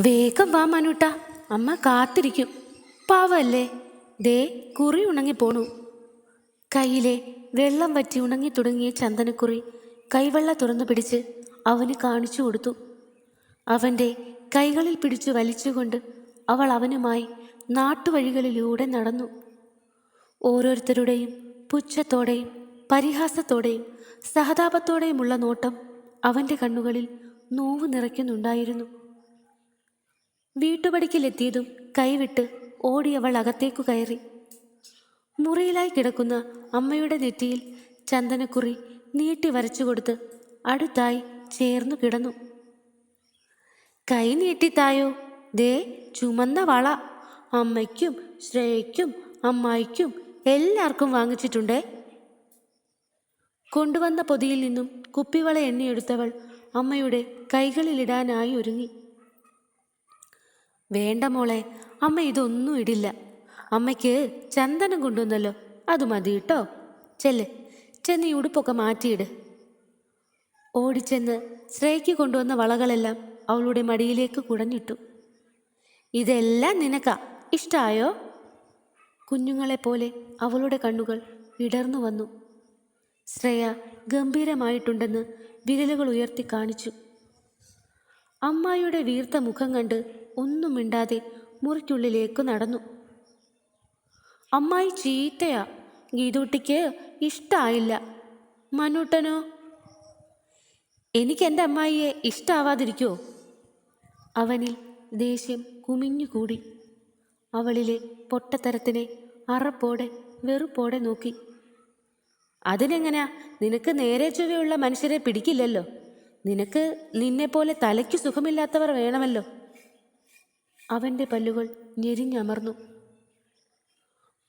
വേഗം വാ മനുട്ട. അമ്മ കാത്തിരിക്കും. പാവല്ലേ? ദേ കുറി ഉണങ്ങി പോണു. കയ്യിലെ വെള്ളം വറ്റി ഉണങ്ങി തുടങ്ങിയ ചന്ദനക്കുറി കൈവെള്ള തുറന്നു പിടിച്ച് അവന് കാണിച്ചു കൊടുത്തു. അവന്റെ കൈകളിൽ പിടിച്ചു വലിച്ചുകൊണ്ട് അവൾ അവനുമായി നാട്ടുവഴികളിലൂടെ നടന്നു. ഓരോരുത്തരുടെയും പുച്ഛത്തോടെയും പരിഹാസത്തോടെയും സഹതാപത്തോടെയുമുള്ള നോട്ടം അവന്റെ കണ്ണുകളിൽ നോവ് നിറയ്ക്കുന്നുണ്ടായിരുന്നു. വീട്ടുപടിക്കലെത്തിയതും കൈവിട്ട് ഓടിയവൾ അകത്തേക്കു കയറി. മുറിയിലായി കിടക്കുന്ന അമ്മയുടെ നെറ്റിയിൽ ചന്ദനക്കുറി നീട്ടി വരച്ചു കൊടുത്ത് അടുത്തായി ചേർന്നു കിടന്നു. കൈ നീട്ടിത്തായോ? ദേ ചുമന്ന വള. അമ്മയ്ക്കും ശ്രേയയ്ക്കും അമ്മായിക്കും എല്ലാവർക്കും വാങ്ങിച്ചിട്ടുണ്ടേ? കൊണ്ടുവന്ന പൊതിയിൽ നിന്നും കുപ്പിവള എണ്ണിയെടുത്തവൾ അമ്മയുടെ കൈകളിലിടാനായി ഒരുങ്ങി. വേണ്ട മോളെ അമ്മ ഇതൊന്നും ഇടില്ല. അമ്മയ്ക്ക് ചന്ദനം കൊണ്ടുവന്നല്ലോ അത് മതി കേട്ടോ ചെല്ല് ചെന്ന് ഈ ഉടുപ്പൊക്കെ മാറ്റിയിട്. ഓടിച്ചെന്ന് ശ്രേയ്ക്ക് കൊണ്ടുവന്ന വളകളെല്ലാം അവളുടെ മടിയിലേക്ക് കുടഞ്ഞിട്ടു. ഇതെല്ലാം നിനക്കാ ഇഷ്ടായോ? കുഞ്ഞുങ്ങളെപ്പോലെ അവളുടെ കണ്ണുകൾ ഇടർന്നു വന്നു. ശ്രേയ ഗംഭീരമായിട്ടുണ്ടെന്ന് വിരലുകൾ ഉയർത്തി കാണിച്ചു. അമ്മായിയുടെ വീർത്ത മുഖം കണ്ട് ഒന്നും മിണ്ടാതെ മുറിക്കുള്ളിലേക്ക് നടന്നു. അമ്മായി ചീത്തയാ. ഗീതൂട്ടിക്ക് ഇഷ്ടായില്ല. മനൂട്ടനോ എനിക്ക് അമ്മായിയെ ഇഷ്ടാവാതിരിക്കോ അവനിൽ ദേഷ്യം കുമിഞ്ഞുകൂടി. അവളിലെ പൊട്ടത്തരത്തിനെ അറപ്പോടെ വെറുപ്പോടെ നോക്കി. അതിനെങ്ങനാ? നിനക്ക് നേരെ ചൊവ്വയുള്ള മനുഷ്യരെ പിടിക്കില്ലല്ലോ. നിനക്ക് നിന്നെപ്പോലെ തലയ്ക്ക് സുഖമില്ലാത്തവർ വേണമല്ലോ. അവന്റെ പല്ലുകൾ ഞെരിഞ്ഞമർന്നു.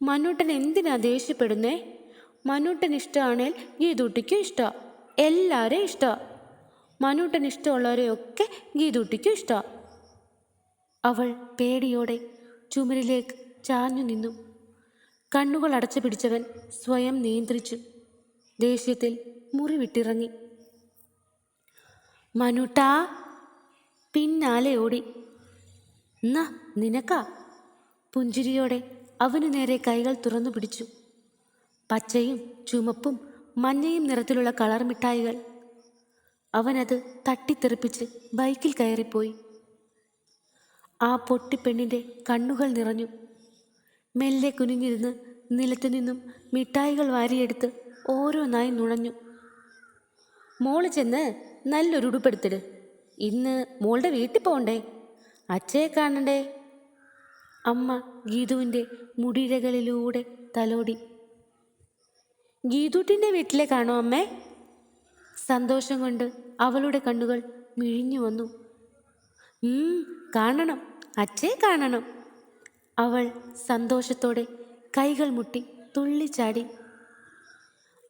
മന്നൂട്ടൻ എന്തിനാ ദേഷ്യപ്പെടുന്നേ? മന്നൂട്ടൻ ഇഷ്ടമാണേൽ ഗീതൂട്ടിക്കും ഇഷ്ട. എല്ലാവരെയും ഇഷ്ട. മന്നൂട്ടൻ ഇഷ്ടമുള്ളവരെയൊക്കെ ഗീതൂട്ടിക്കും ഇഷ്ട. അവൾ പേടിയോടെ ചുമരിലേക്ക് ചാഞ്ഞു നിന്നു. കണ്ണുകൾ അടച്ചു പിടിച്ചവൻ സ്വയം നിയന്ത്രിച്ചു. ദേഷ്യത്തിൽ മുറി വിട്ടിറങ്ങി. മനുട്ടാ പിന്നാലെ ഓടി. എന്നാ നിനക്കാ? പുഞ്ചിരിയോടെ അവനു നേരെ കൈകൾ തുറന്നു പിടിച്ചു. പച്ചയും ചുമപ്പും മഞ്ഞയും നിറത്തിലുള്ള കളർ മിഠായികൾ. അവനത് തട്ടിത്തെറിപ്പിച്ച് ബൈക്കിൽ കയറിപ്പോയി. ആ പൊട്ടിപ്പെണ്ണിന്റെ കണ്ണുകൾ നിറഞ്ഞു. മെല്ലെ കുനിഞ്ഞിരുന്ന് നിലത്തു നിന്നും മിഠായികൾ വാരിയെടുത്ത് ഓരോന്നായി നുണഞ്ഞു മോൾ ചെന്ന് നല്ലൊരു ഉടുപ്പെടുത്തിട് ഇന്ന് മോളുടെ വീട്ടിൽ പോകണ്ടേ അച്ഛയെ കാണണ്ടേ? അമ്മ ഗീതുവിന്റെ മുടിരകളിലൂടെ തലോടി. ഗീതുട്ടിന്റെ കാണോ അമ്മേ? സന്തോഷം കൊണ്ട് അവളുടെ കണ്ണുകൾ മിഴിഞ്ഞു വന്നു. കാണണം. അച്ഛയെ കാണണം. അവൾ സന്തോഷത്തോടെ കൈകൾ മുട്ടി തുള്ളിച്ചാടി.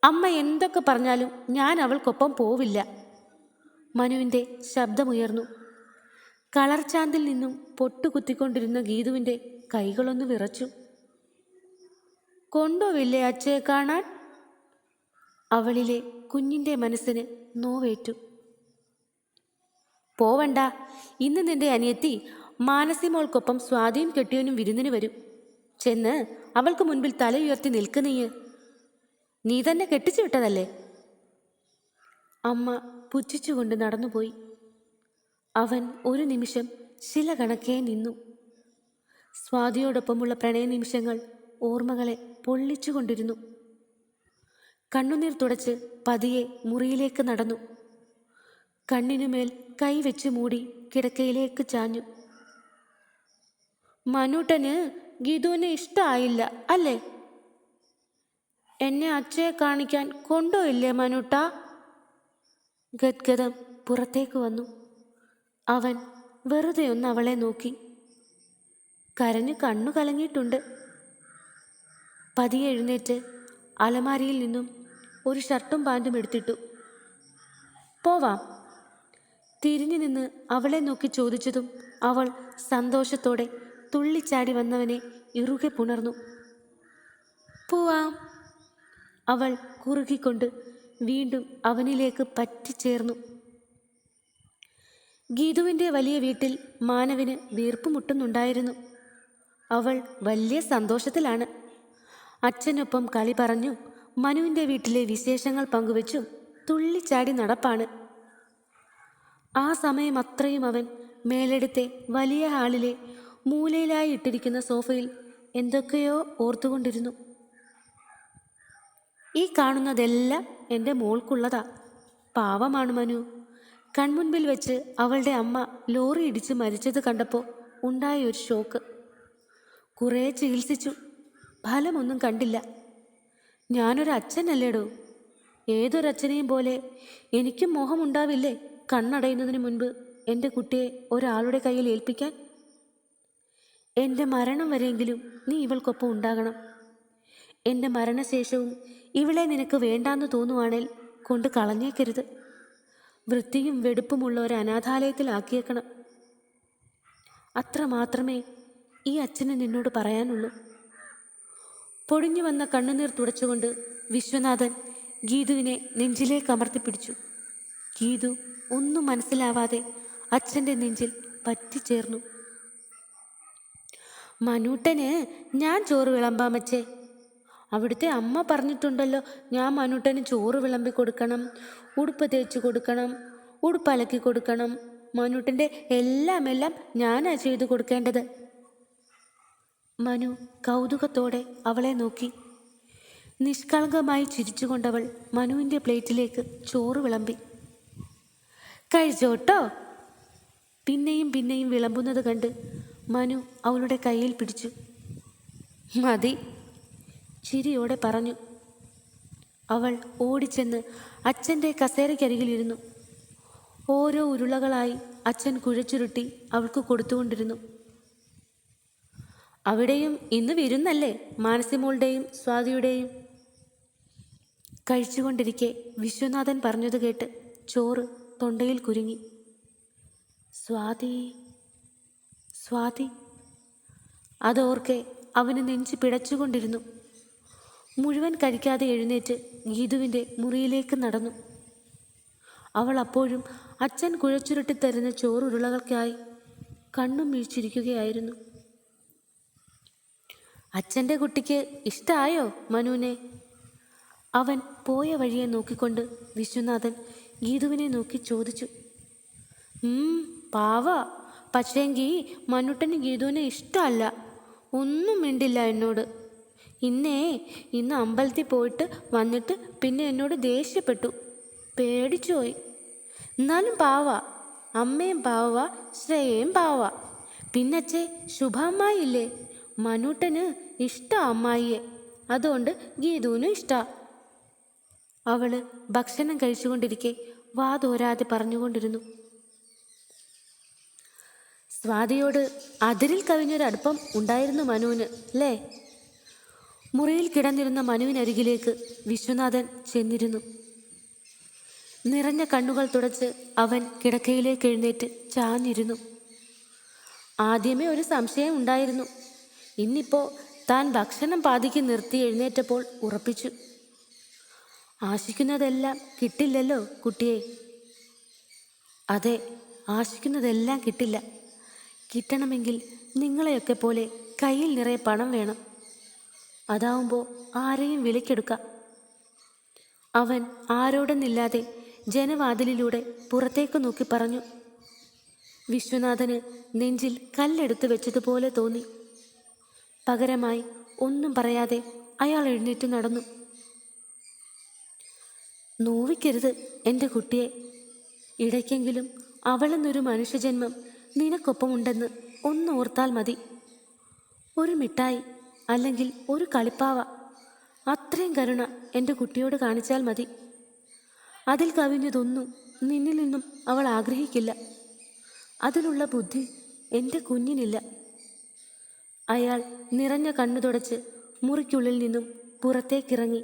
അമ്മ എന്തൊക്കെ പറഞ്ഞാലും ഞാൻ അവൾക്കൊപ്പം പോവില്ല. മനുവിന്റെ ശബ്ദമുയർന്നു. കളർച്ചാന്തിൽ നിന്നും പൊട്ടുകുത്തിക്കൊണ്ടിരുന്ന ഗീതുവിന്റെ കൈകളൊന്ന് വിറച്ചു. കൊണ്ടുവില്ലേ അച്ഛയെ കാണാൻ? അവളിലെ കുഞ്ഞിന്റെ മനസ്സിന് നോവേറ്റു. പോവണ്ട ഇന്ന് നിന്റെ അനിയത്തി മാനസിമോൾക്കൊപ്പം സ്വാധീൻ കെട്ടിയവനും വിരുന്നിന് വരും. ചെന്ന് അവൾക്ക് മുൻപിൽ തല ഉയർത്തി നിൽക്കുന്നീയ് നീ തന്നെ കെട്ടിച്ചു വിട്ടതല്ലേ? അമ്മ പുച്ഛിച്ചുകൊണ്ട് നടന്നുപോയി. അവൻ ഒരു നിമിഷം ശില കണക്കേ നിന്നു. സ്വാതിയോടൊപ്പമുള്ള പ്രണയ നിമിഷങ്ങൾ ഓർമ്മകളെ പൊള്ളിച്ചുകൊണ്ടിരുന്നു. കണ്ണുനീർ തുടച്ച് പതിയെ മുറിയിലേക്ക് നടന്നു. കണ്ണിനുമേൽ കൈവെച്ച് മൂടി കിടക്കയിലേക്ക് ചാഞ്ഞു. മനൂട്ടന് ഗീതുവിനെ ഇഷ്ടമായില്ല അല്ലേ? എന്നെ അച്ഛയെ കാണിക്കാൻ കൊണ്ടോയില്ലേ മനൂട്ട? ഗദ്ഗതം പുറത്തേക്ക് വന്നു. അവൻ വെറുതെ ഒന്ന് അവളെ നോക്കി. കരഞ്ഞു കണ്ണു കലങ്ങിയിട്ടുണ്ട്. പതിയെ എഴുന്നേറ്റ് അലമാരിയിൽ നിന്നും ഒരു ഷർട്ടും പാന്റും എടുത്തിട്ടു. പോവാം. തിരിഞ്ഞു നിന്ന് അവളെ നോക്കി ചോദിച്ചതും അവൾ സന്തോഷത്തോടെ തുള്ളിച്ചാടി വന്നവനെ ഇറുകെ പുണർന്നു. പോവാം. അവൾ കുറുകിക്കൊണ്ട് വീണ്ടും അവനിലേക്ക് പറ്റിച്ചേർന്നു. ഗീതുവിന്റെ വലിയ വീട്ടിൽ മാനവിന് വീർപ്പ് മുട്ടുന്നുണ്ടായിരുന്നു അവൾ വലിയ സന്തോഷത്തിലാണ്. അച്ഛനൊപ്പം കളി പറഞ്ഞു മനുവിന്റെ വീട്ടിലെ വിശേഷങ്ങൾ പങ്കുവെച്ചും തുള്ളിച്ചാടി നടപ്പാണ്. ആ സമയം അത്രയും അവൻ മേലെടുത്തെ വലിയ ഹാളിലെ മൂലയിലായി ഇട്ടിരിക്കുന്ന സോഫയിൽ എന്തൊക്കെയോ ഓർത്തുകൊണ്ടിരുന്നു. ഈ കാണുന്നതെല്ലാം എന്റെ മോൾക്കുള്ളതാ. പാവമാണ് മനു. കൺമുൻപിൽ വെച്ച് അവളുടെ അമ്മ ലോറി ഇടിച്ച് മരിച്ചത് കണ്ടപ്പോൾ ഉണ്ടായ ഒരു ഷോക്ക്. കുറേ ചികിത്സിച്ചു. ഫലമൊന്നും കണ്ടില്ല. ഞാനൊരു അച്ഛനല്ലേടോ? ഏതൊരച്ഛനെയും പോലെ എനിക്കും മോഹമുണ്ടാവില്ലേ കണ്ണടയുന്നതിന് മുൻപ് എന്റെ കുട്ടിയെ ഒരാളുടെ കയ്യിൽ ഏൽപ്പിക്കാൻ? എന്റെ മരണം വരെയെങ്കിലും നീ ഇവൾക്കൊപ്പം ഉണ്ടാകണം. എന്റെ മരണശേഷവും ഇവളെ നിനക്ക് വേണ്ടാന്ന് തോന്നുവാണേൽ കൊണ്ട് കളഞ്ഞേക്കരുത്. വൃത്തിയും വെടുപ്പുമുള്ള ഒരു അനാഥാലയത്തിലാക്കിയേക്കണം. അത്ര മാത്രമേ ഈ അച്ഛന് നിന്നോട് പറയാനുള്ളൂ. പൊടിഞ്ഞു വന്ന കണ്ണുനീർ തുടച്ചുകൊണ്ട് വിശ്വനാഥൻ ഗീതുവിനെ നെഞ്ചിലേക്ക് അമർത്തിപ്പിടിച്ചു. ഗീതു ഒന്നും മനസ്സിലാവാതെ അച്ഛന്റെ നെഞ്ചിൽ പറ്റിച്ചേർന്നു. മനൂട്ടന് ഞാൻ ചോറ് വിളമ്പാമച്ചേ അവിടുത്തെ അമ്മ പറഞ്ഞിട്ടുണ്ടല്ലോ ഞാൻ മനുട്ടന് ചോറ് വിളമ്പി കൊടുക്കണം ഉടുപ്പ് തേച്ച് കൊടുക്കണം ഉടുപ്പ് അലക്കി കൊടുക്കണം. മനുട്ടന്റെ എല്ലാം എല്ലാം ഞാനാ ചെയ്തു കൊടുക്കേണ്ടത്. മനു കൗതുകത്തോടെ അവളെ നോക്കി. നിഷ്കളങ്കമായി ചിരിച്ചുകൊണ്ടവൾ മനുവിന്റെ പ്ലേറ്റിലേക്ക് ചോറ് വിളമ്പി. കഴിച്ചോട്ടോ. പിന്നെയും പിന്നെയും വിളമ്പുന്നത് കണ്ട് മനു അവളുടെ കയ്യിൽ പിടിച്ചു. മതി ചിരിയോടെ പറഞ്ഞു അവൾ ഓടിച്ചെന്ന് അച്ഛന്റെ കസേരയ്ക്കരികിലിരുന്നു ഓരോ ഉരുളകളായി അച്ഛൻ കുഴച്ചുരുട്ടി അവൾക്ക് കൊടുത്തുകൊണ്ടിരുന്നു. അവിടെയും ഇന്ന് വിരുന്നല്ലേ? മാനസിമോളുടെയും സ്വാതിയുടെയും? കഴിച്ചുകൊണ്ടിരിക്കെ വിശ്വനാഥൻ പറഞ്ഞത് കേട്ട് ചോറ് തൊണ്ടയിൽ കുരുങ്ങി. സ്വാതി സ്വാതി. അതോർക്കെ അവന് നെഞ്ചു പിടച്ചുകൊണ്ടിരുന്നു. മുഴുവൻ കഴിക്കാതെ എഴുന്നേറ്റ് ഗീതുവിന്റെ മുറിയിലേക്ക് നടന്നു. അവൾ അപ്പോഴും അച്ഛൻ കുഴച്ചുരുട്ടി തരുന്ന ചോറുരുളകൾക്കായി കണ്ണും വീഴ്ചിരിക്കുകയായിരുന്നു. അച്ഛന്റെ കുട്ടിക്ക് ഇഷ്ടമായോ മനുവിനെ? അവൻ പോയ വഴിയെ നോക്കിക്കൊണ്ട് വിശ്വനാഥൻ ഗീതുവിനെ നോക്കി ചോദിച്ചു. പാവ. പക്ഷേങ്കി മനുട്ടന് ഗീതുവിനെ ഇഷ്ടമല്ല. ഒന്നും മിണ്ടില്ല എന്നോട്. ഇന്നേ ഇന്ന് അമ്പലത്തിൽ പോയിട്ട് വന്നിട്ട് പിന്നെ എന്നോട് ദേഷ്യപ്പെട്ടു. പേടിച്ചുപോയി എന്നാലും പാവ. അമ്മയും പാവ ശ്രേയയും പാവ. പിന്നച്ചേ ശുഭാമ്മായില്ലേ മനുട്ടന് ഇഷ്ട അമ്മായിയെ. അതുകൊണ്ട് ഗീതുവിനും ഇഷ്ട. അവൾ ഭക്ഷണം കഴിച്ചുകൊണ്ടിരിക്കെ വാതോരാതെ പറഞ്ഞുകൊണ്ടിരുന്നു. സ്വാതിയോട് അതിരിൽ കവിഞ്ഞൊരടുപ്പം ഉണ്ടായിരുന്നു മനുവിന് അല്ലേ? മുറിയിൽ കിടന്നിരുന്ന മനുവിനരികിലേക്ക് വിശ്വനാഥൻ ചെന്നിരുന്നു. നിറഞ്ഞ കണ്ണുകൾ തുടച്ച് അവൻ കിടക്കയിലേക്ക് എഴുന്നേറ്റ് ചാഞ്ഞിരുന്നു. ആദ്യമേ ഒരു സംശയം ഉണ്ടായിരുന്നു. ഇന്നിപ്പോൾ താൻ ഭക്ഷണം പാതിക്ക് നിർത്തി എഴുന്നേറ്റപ്പോൾ ഉറപ്പിച്ചു. ആശിക്കുന്നതെല്ലാം കിട്ടില്ലല്ലോ കുട്ടിയെ. അതെ ആശിക്കുന്നതെല്ലാം കിട്ടില്ല. കിട്ടണമെങ്കിൽ നിങ്ങളെയൊക്കെ പോലെ കയ്യിൽ നിറയെ പണം വേണം. അതാവുമ്പോൾ ആരെയും വിളിക്കെടുക്ക. അവൻ ആരോടെന്നില്ലാതെ ജനവാതിലിലൂടെ പുറത്തേക്ക് നോക്കി പറഞ്ഞു. വിശ്വനാഥന് നെഞ്ചിൽ കല്ലെടുത്ത് വെച്ചതുപോലെ തോന്നി. പകരമായി ഒന്നും പറയാതെ അയാൾ എഴുന്നേറ്റ് നടന്നു. നോവിക്കരുത് എന്റെ കുട്ടിയെ. ഇടയ്ക്കെങ്കിലും അവളെന്നൊരു മനുഷ്യജന്മം നിനക്കൊപ്പമുണ്ടെന്ന് ഒന്ന് ഓർത്താൽ മതി. ഒരു മിഠായി അല്ലെങ്കിൽ ഒരു കളിപ്പാവ. അത്രയും കരുണ എന്റെ കുട്ടിയോട് കാണിച്ചാൽ മതി. അതിൽ കവിഞ്ഞതൊന്നും നിന്നിൽ നിന്നും അവൾ ആഗ്രഹിക്കില്ല. അതിനുള്ള ബുദ്ധി എന്റെ കുഞ്ഞിനില്ല. അയാൾ നിറഞ്ഞ കണ്ണു തുടച്ച് മുറിക്കുള്ളിൽ നിന്നും പുറത്തേക്കിറങ്ങി.